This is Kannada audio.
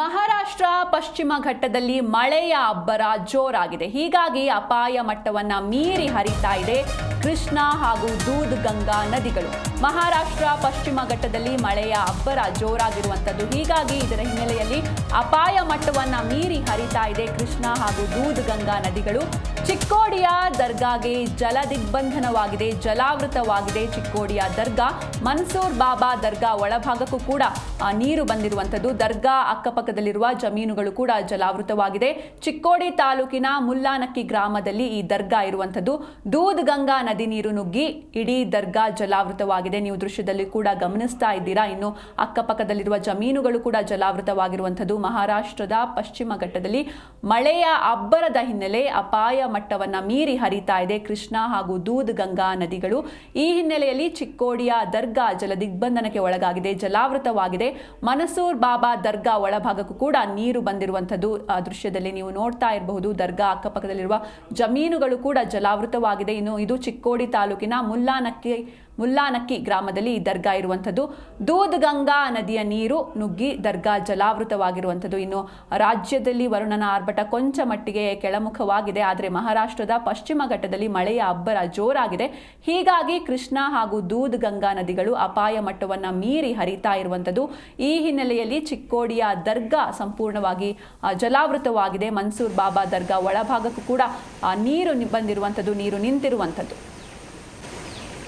ಮಹಾರಾಷ್ಟ್ರ ಪಶ್ಚಿಮ ಘಟ್ಟದಲ್ಲಿ ಮಳೆಯ ಅಬ್ಬರ ಜೋರಾಗಿದೆ. ಹೀಗಾಗಿ ಅಪಾಯ ಮಟ್ಟವನ್ನು ಮೀರಿ ಹರಿತಾ ಇದೆ ಕೃಷ್ಣ ಹಾಗೂ ದೂದ್ ಗಂಗಾ ನದಿಗಳು. ಮಹಾರಾಷ್ಟ್ರ ಪಶ್ಚಿಮ ಘಟ್ಟದಲ್ಲಿ ಮಳೆಯ ಅಬ್ಬರ ಜೋರಾಗಿರುವಂಥದ್ದು. ಹೀಗಾಗಿ ಇದರ ಹಿನ್ನೆಲೆಯಲ್ಲಿ ಅಪಾಯ ಮಟ್ಟವನ್ನ ಮೀರಿ ಹರಿತಾ ಇದೆ ಕೃಷ್ಣಾ ಹಾಗೂ ದೂದ್ ಗಂಗಾ ನದಿಗಳು. ಚಿಕ್ಕೋಡಿಯ ದರ್ಗಾಗೆ ಜಲ ದಿಗ್ಬಂಧನವಾಗಿದೆ ಜಲಾವೃತವಾಗಿದೆ. ಚಿಕ್ಕೋಡಿಯ ದರ್ಗಾ, ಮನ್ಸೂರ್ ಬಾಬಾ ದರ್ಗಾ ಒಳಭಾಗಕ್ಕೂ ಕೂಡ ನೀರು ಬಂದಿರುವಂಥದ್ದು. ದರ್ಗಾ ಅಕ್ಕಪಕ್ಕದಲ್ಲಿರುವ ಜಮೀನುಗಳು ಕೂಡ ಜಲಾವೃತವಾಗಿದೆ. ಚಿಕ್ಕೋಡಿ ತಾಲೂಕಿನ ಮುಲ್ಲಾನಕ್ಕಿ ಗ್ರಾಮದಲ್ಲಿ ಈ ದರ್ಗಾ ಇರುವಂಥದ್ದು. ದೂದ್ ಗಂಗಾ ನದಿ ನೀರು ನುಗ್ಗಿ ಇಡೀ ದರ್ಗಾ ಜಲಾವೃತವಾಗಿದೆ. ನೀವು ದೃಶ್ಯದಲ್ಲಿ ಕೂಡ ಗಮನಿಸ್ತಾ ಇದ್ದೀರಾ. ಇನ್ನು ಅಕ್ಕಪಕ್ಕದಲ್ಲಿರುವ ಜಮೀನುಗಳು ಕೂಡ ಜಲಾವೃತವಾಗಿರುವಂಥದ್ದು. ಮಹಾರಾಷ್ಟ್ರದ ಪಶ್ಚಿಮ ಘಟ್ಟದಲ್ಲಿ ಮಳೆಯ ಅಬ್ಬರದ ಹಿನ್ನೆಲೆ ಅಪಾಯ ಮಟ್ಟವನ್ನ ಮೀರಿ ಹರಿತಾ ಇದೆ. ಕೃಷ್ಣ ಹಾಗೂ ದೂದ್ ಗಂಗಾ ನದಿಗಳು ಈ ಹಿನ್ನೆಲೆಯಲ್ಲಿ ಚಿಕ್ಕೋಡಿಯ ದರ್ಗಾ ಜಲ ದಿಗ್ಬಂಧನಕ್ಕೆ ಒಳಗಾಗಿದೆ. ಜಲಾವೃತವಾಗಿದೆ. ಮನಸೂರ್ ಬಾಬಾ ದರ್ಗಾ ಒಳಭಾಗಕ್ಕೂ ಕೂಡ ನೀರು ಬಂದಿರುವಂಥದ್ದು. ಆ ದೃಶ್ಯದಲ್ಲಿ ನೀವು ನೋಡ್ತಾ ಇರಬಹುದು. ದರ್ಗಾ ಅಕ್ಕಪಕ್ಕದಲ್ಲಿರುವ ಜಮೀನುಗಳು ಕೂಡ ಜಲಾವೃತವಾಗಿದೆ. ಇನ್ನು ಇದು ಚಿಕ್ಕೋಡಿ ತಾಲೂಕಿನ ಮುಲ್ಲಾನಕ್ಕಿ ಮುಲ್ಲಾನಕ್ಕಿ ಗ್ರಾಮದಲ್ಲಿ ಈ ದರ್ಗಾ ಇರುವಂಥದ್ದು. ದೂದ್ ಗಂಗಾ ನದಿಯ ನೀರು ನುಗ್ಗಿ ದರ್ಗಾ ಜಲಾವೃತವಾಗಿರುವಂಥದ್ದು. ಇನ್ನು ರಾಜ್ಯದಲ್ಲಿ ವರುಣನ ಆರ್ಭಟ ಕೊಂಚ ಮಟ್ಟಿಗೆ ಕೆಳಮುಖವಾಗಿದೆ. ಆದರೆ ಮಹಾರಾಷ್ಟ್ರದ ಪಶ್ಚಿಮ ಘಟ್ಟದಲ್ಲಿ ಮಳೆಯ ಅಬ್ಬರ ಜೋರಾಗಿದೆ. ಹೀಗಾಗಿ ಕೃಷ್ಣ ಹಾಗೂ ದೂದ್ ಗಂಗಾ ನದಿಗಳು ಅಪಾಯ ಮಟ್ಟವನ್ನು ಮೀರಿ ಹರಿತಾ ಇರುವಂಥದ್ದು. ಈ ಹಿನ್ನೆಲೆಯಲ್ಲಿ ಚಿಕ್ಕೋಡಿಯ ದರ್ಗಾ ಸಂಪೂರ್ಣವಾಗಿ ಜಲಾವೃತವಾಗಿದೆ. ಮನ್ಸೂರ್ ಬಾಬಾ ದರ್ಗಾ ಒಳಭಾಗಕ್ಕೂ ಕೂಡ ನೀರು ಬಂದಿರುವಂಥದ್ದು, ನೀರು ನಿಂತಿರುವಂಥದ್ದು.